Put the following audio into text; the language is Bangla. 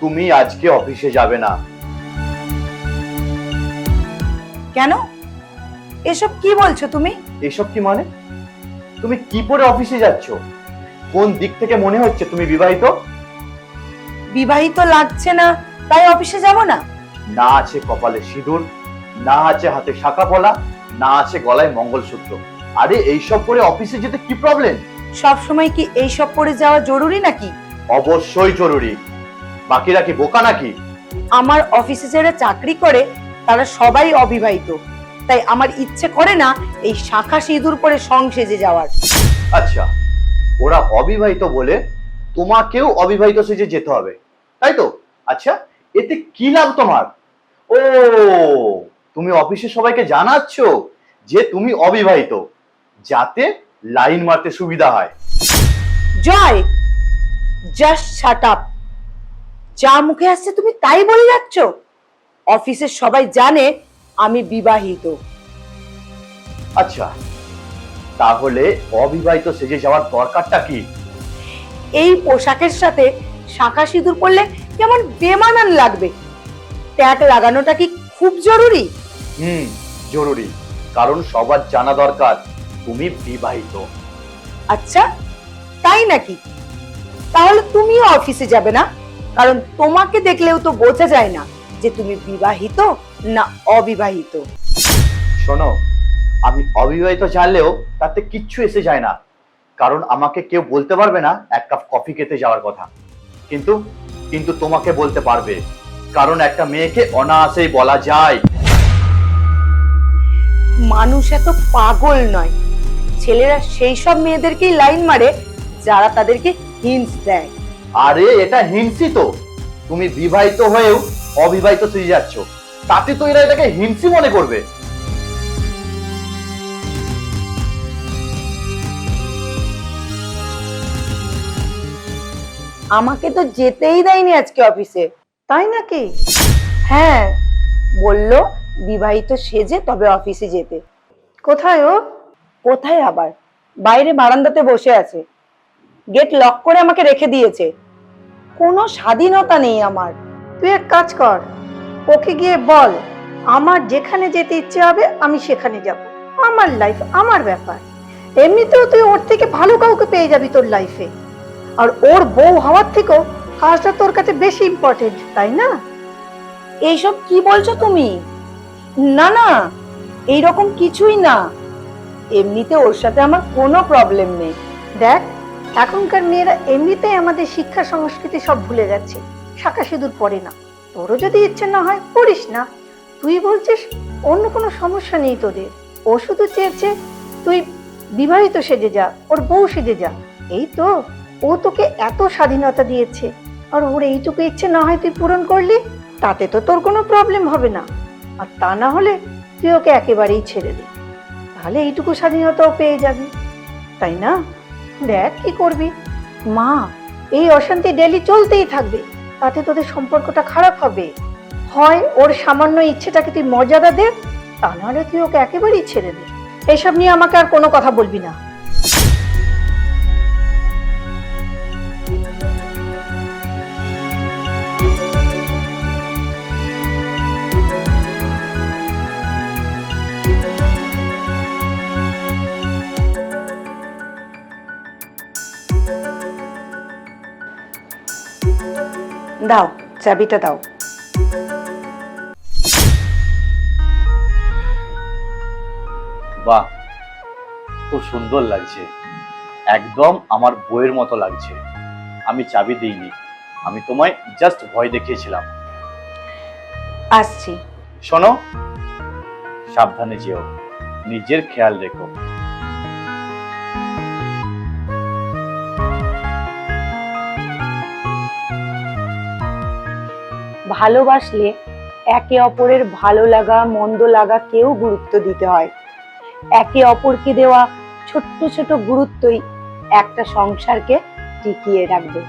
তুমি আজকে অফিসে যাবে না। কেন? এসব কি বলছো তুমি? এসব কি মানে? তুমি কি পরে অফিসে যাচ্ছ? কোন দিক থেকে মনে হচ্ছে তুমি বিবাহিত? বিবাহিত লাগছে না তাই অফিসে যাব না? না আছে কপালে সিঁদুর না আছে হাতে শাখা পলা না আছে গলায় মঙ্গলসূত্র। আরে এইসব করে অফিসে যেতে কি প্রবলেম সব সময় কি এই সব পরে যাওয়া জরুরি নাকি? অবশ্যই জরুরি। বাকিরা কি বোকা নাকি? আমার অফিসে যারা চাকরি করে তারা সবাই অবিবাহিত। তাই আমার ইচ্ছে করে না এই শাখা সিঁদুর পরে সং সেজে যাওয়ার। আচ্ছা ওরা অবিবাহিত বলে তোমাকেও অবিবাহিত সেজে যেতে হবে তাই তো? আচ্ছা এতে কি লাভ তোমার? ও তুমি অফিসে সবাইকে জানাচ্ছ যে তুমি অবিবাহিত যাতে লাইন মারতে সুবিধা হয়। জয় জাস্ট শাট আপ যা মুখে আসছে তুমি তাই বলে যাচ্ছ? অফিসের সবাই জানে আমি বিবাহিত। আচ্ছা তাহলে অবিবাহিত সেজে যাওয়ার দরকারটা কি? এই পোশাকের সাথে শাঁখা সিঁদুর পরলে কেমন বেমানান লাগবে? ট্যাগ লাগানোটা কি খুব জরুরি? হুম জরুরি। কারণ সবার জানা দরকার তুমি বিবাহিত। আচ্ছা তাই নাকি? তাহলে তুমিও অফিসে যাবে না? কারণ তোমাকে দেখলেও তো বোঝা যায় না যে তুমি বিবাহিত না অবিবাহিত। শোনো আমি অবিবাহিত জানলেও তাতে কিচ্ছু এসে যায় না। কারণ আমাকে কেউ বলতে পারবে না এক কাপ কফি খেতে যাওয়ার কথা। কিন্তু কিন্তু তোমাকে বলতে পারবে। কারণ একটা মেয়েকে অনায়াসেই বলা যায়। মানুষ এত পাগল নয়। ছেলেরা সেই সব মেয়েদেরকেই লাইন মারে যারা তাদেরকে হিন্স দেয়। আরে, এটা হিংসি তো তুমি বিবাহিত হয়েও অবিবাহিত সেজে যাচ্ছ। তাতে তো এরা এটাকে হিংসি মনে করবে। আমাকে তো যেতেই দেয়নি আজকে অফিসে। তাই নাকি? হ্যাঁ বলল, বিবাহিত সেজে তবে অফিসে যেতে। কোথায় ও? কোথায় আবার? বাইরে বারান্দাতে বসে আছে। গেট লক করে আমাকে রেখে দিয়েছে। কোনো স্বাধীনতা নেই আমার। তুই এক কাজ কর, ওকে গিয়ে বল, আমার যেখানে যেতে ইচ্ছে হবে আমি সেখানে যাব। আমার লাইফ আমার ব্যাপার। এমনিতেও তুই ওর থেকে ভালো কাউকে পেয়ে যাবি তোর লাইফে আর ওর বউ হওয়ার থেকেও কাজটা তোর কাছে বেশি ইম্পর্টেন্ট তাই না? এইসব কি বলছো তুমি? না না, এইরকম কিছুই না। এমনিতে ওর সাথে আমার কোনো প্রবলেম নেই। দেখ এখনকার মেয়েরা এমনিতেই আমাদের শিক্ষা সংস্কৃতি সব ভুলে যাচ্ছে শাখা সিঁদুর পরে না। তোরও যদি ইচ্ছে না হয়, পড়িস না। তুই বলছিস, অন্য কোনো সমস্যা নেই তোদের। ও শুধু চেয়েছে, তুই বিবাহিত সেজে যা, ওর বউ সেজে যা। এই তো, ও তোকে এত স্বাধীনতা দিয়েছে। আর ওর এইটুকু ইচ্ছে না হয় তুই পূরণ করলি, তাতে তো তোর কোনো প্রবলেম হবে না। আর তা না হলে তুই ওকে একেবারেই ছেড়ে দে। তাহলে এইটুকু স্বাধীনতাও পেয়ে যাবি। তাই না? দেখ, কি করবি? মা, এই অশান্তি ডেলি চলতেই থাকবে। তাতে তোদের সম্পর্কটা খারাপ হবে। হয় ওর সামান্য ইচ্ছেটাকে তুই মর্যাদা দে, তা নাহলে তুই ওকে একেবারেই ছেড়ে দে। এসব নিয়ে আমাকে আর কোনো কথা বলবি না। দাও চাবিটা দাও। বাহ খুব সুন্দর লাগছে। একদম আমার বইয়ের মতো লাগছে। আমি চাবি দিইনি। আমি তোমায় জাস্ট ভয় দেখিয়েছিলাম। আসছি। শোনো সাবধানে যেও। নিজের খেয়াল রেখো। ভালোবাসলে একে অপরের ভালো লাগা, মন্দ লাগা কেউ গুরুত্ব দিতে হয়। একে অপরকে দেওয়া ছোট্ট ছোট গুরুত্বই একটা সংসারকে টিকিয়ে রাখবে।